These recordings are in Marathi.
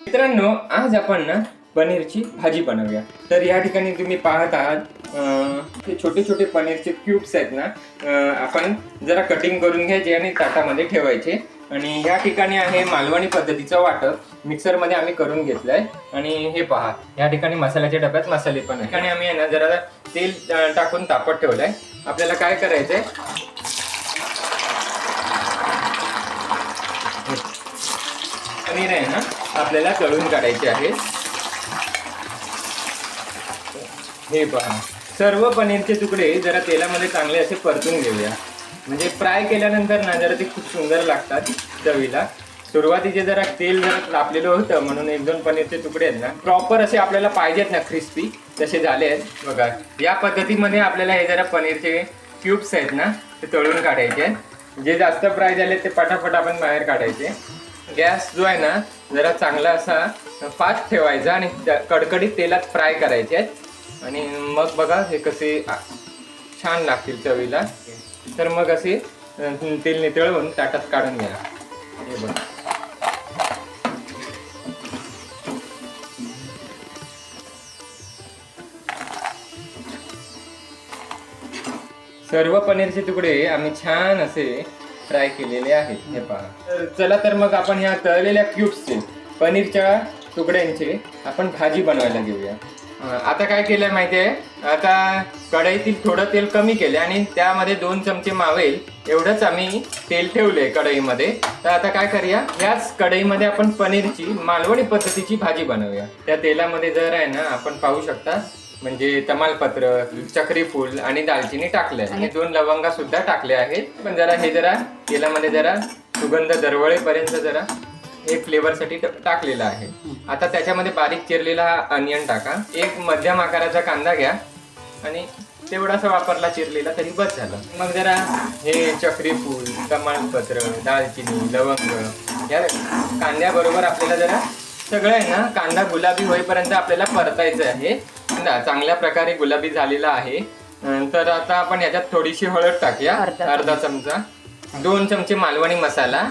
मित्रांनो आज आपण ना पनीरची भाजी बनवूया. तर या ठिकाणी तुम्ही पाहत आहात हे छोटे छोटे पनीरचे क्यूब्स आहेत ना आपण जरा कटिंग करून घ्यायचे आणि ताटामध्ये ठेवायचे. आणि या ठिकाणी आहे मालवणी पद्धतीचं वाटप. मिक्सरमध्ये आम्ही करून घेतलंय. आणि हे पहा या ठिकाणी मसाल्याच्या डब्यात मसाले पण आहे आणि आम्ही आहे ना जरा तेल टाकून तापत ठेवलंय. आपल्याला काय करायचंय पनीर आहे ना आपल्याला तळून काढायचे आहे. हे पहा. सर्व पनीरचे तुकडे जरा तेलामध्ये चांगले असे परतून घेऊया. म्हणजे फ्राय केल्यानंतर ना जरा ते खूप सुंदर लागतात चवीला. सुरुवातीचे जरा तेल जरा तापलेलं होतं म्हणून एक दोन पनीरचे तुकडे आहेत ना. प्रॉपर असे आपल्याला पाहिजेत ना क्रिस्पी तसे झाले आहेत. बघा या पद्धतीमध्ये आपल्याला हे जरा पनीरचे क्यूब्स आहेत ना ते तळून काढायचे आहेत. जे जास्त फ्राय झाले ते पटापट आपण बाहेर काढायचे. गॅस जो आहे ना जरा चांगला असा फास्ट ठेवायचा आणि कडकडीत तेलात फ्राय करायचे आहेत. आणि मग बघा हे कसे छान लागतील चवीला. तर मग असे तेल नितळवून ताटात काढून घ्या. हे बघा. सर्व पनीरचे तुकडे आम्ही छान असे फ्राय केलेले आहेत हे पहा. तर चला तर मग आपण ह्या तळलेल्या क्यूब्सचे पनीरच्या तुकड्यांचे आपण भाजी बनवायला घेऊया. आता काय केलंय माहितीये? आता कढईतील थोडं तेल कमी केले आणि त्यामध्ये दोन चमचे मावेल एवढंच आम्ही तेल ठेवले कढईमध्ये. तर आता काय करूया? याच कढईमध्ये आपण पनीरची मालवणी पद्धतीची भाजी बनवूया. त्या तेलामध्ये जर आहे ना आपण पाहू शकता म्हणजे तमालपत्र चक्री फूल आणि दालचिनी टाकले आणि दोन लवंगा सुद्धा टाकले आहेत. पण जरा हे जरा तेलामध्ये जरा सुगंध दरवळेपर्यंत जरा हे फ्लेवरसाठी टाकलेलं आहे. आता त्याच्यामध्ये बारीक चिरलेला हा अनियन टाका. एक मध्यम आकाराचा कांदा घ्या. आणि तेवढासा वापरला चिरलेला तरी बस झालं. मग जरा हे चक्री फूल तमालपत्र दालचिनी लवंग या कांद्याबरोबर आपल्याला जरा सगळं आहे ना कांदा गुलाबी होईपर्यंत आपल्याला परतायचं आहे. ना चांगल्या प्रकारे गुलाबी झालेला आहे. तर आता आपण याच्यात थोडीशी हळद टाकूया. अर्धा चमचा. दोन चमचे मालवणी मसाला.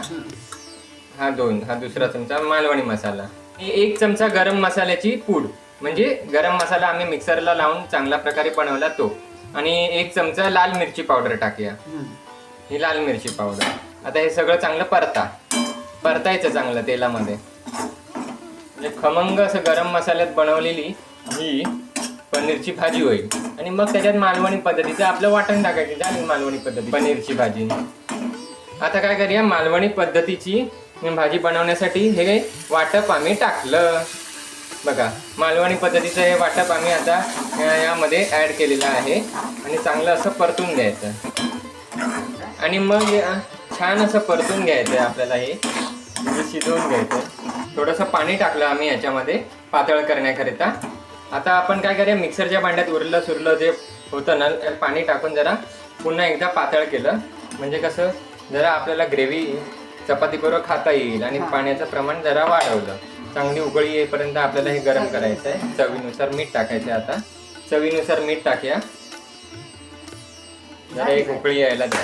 हा दोन हा दुसरा चमचा मालवणी मसाला. एक चमचा गरम मसाल्याची पूड. म्हणजे गरम मसाला आम्ही मिक्सरला लावून चांगल्या प्रकारे बनवला तो. आणि एक चमचा लाल मिरची पावडर टाकूया. ही लाल मिरची पावडर. आता हे सगळं चांगलं परता. परतायचं चांगलं तेलामध्ये. म्हणजे खमंग असं गरम मसाल्यात बनवलेली ही पनीरची भाजी होईल. आणि मग त्याच्यात मालवणी पद्धतीचं आपलं वाटण टाकायचं झाली मालवणी पद्धती. पनीरची भाजी. आता काय करूया मालवणी पद्धतीची भाजी बनवण्यासाठी हे वाटप आम्ही टाकलं. बघा मालवणी पद्धतीचं हे वाटप आम्ही आता यामध्ये ऍड केलेलं आहे. आणि चांगलं असं परतून घ्यायचं. आणि मग छान असं परतून घ्यायचं आहे आपल्याला हे. म्हणजे शिजवून घ्यायचं. थोडंसं पाणी टाकलं आम्ही याच्यामध्ये पातळ करण्याकरिता. आता आपण काय करूया? मिक्सरच्या भांड्यात उरलं सुरलं जे होतं ना त्यात पाणी टाकून जरा पुन्हा एकदा पातळ केलं. म्हणजे कसं? जरा आपल्याला ग्रेव्ही चपातीबरोबर खाता येईल आणि पाण्याचं प्रमाण जरा वाढवलं. चांगली उकळी येईपर्यंत आपल्याला हे गरम करायचं आहे चवीनुसार मीठ टाकायचं आहे आता. चवीनुसार मीठ टाकूया. जरा एक उकळी यायला द्या.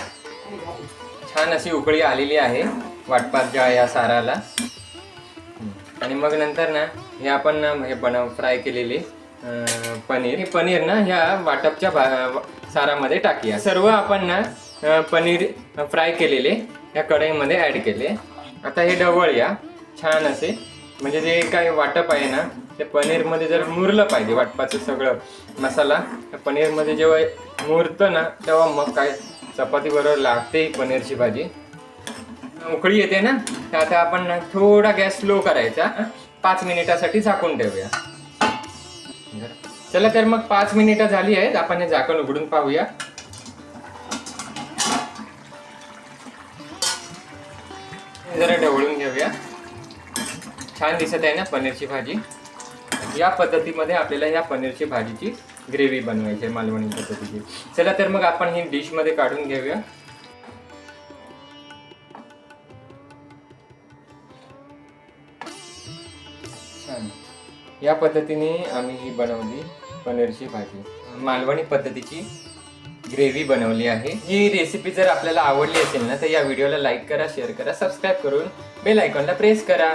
छान अशी उकळी आलेली आहे. वाटपाच्या या साराला. आणि मग नंतर ना हे आपण ना हे बनव फ्राय केलेली पनीर. हे पनीर ना ह्या वाटपच्या भा- सारामध्ये टाकूया. सर्व आपण ना पनीर फ्राय केलेले या कढईमध्ये ॲड केले. आता हे ढवळूया. छान असे. म्हणजे जे काय वाटप आहे ना ते पनीरमध्ये जर मुरलं पाहिजे वाटपाचं सगळं मसाला त्या पनीरमध्ये जेव्हा मुरतं ना तेव्हा मग काय? चपाती बरोबर लागते पनीरची भाजी. उकळी येते ना? तर आता आपण थोडा गॅस स्लो करायचा. पाच मिनिटासाठी झाकून ठेवूया. चला तर मग पाच मिनिटं झाली आहेत. आपण हे झाकण उघडून पाहूया. जरा ढवळून घेऊया. छान दिसत आहे ना पनीरची भाजी? या पद्धतीमध्ये आपल्याला या पनीरची भाजीची ग्रेव्ही बनवायची आहे मालवणी पद्धतीची. चला तर मग आपण ही डिशमध्ये काढून घेऊया. या पद्धतीने आम्ही ही बनवली पनीरची भाजी. मालवणी पद्धतीची ग्रेव्ही बनवली आहे. ही रेसिपी जर आपल्याला आवडली असेल ना तर या व्हिडिओला लाईक करा शेअर करा सबस्क्राईब करून बेल आयकॉनला प्रेस करा.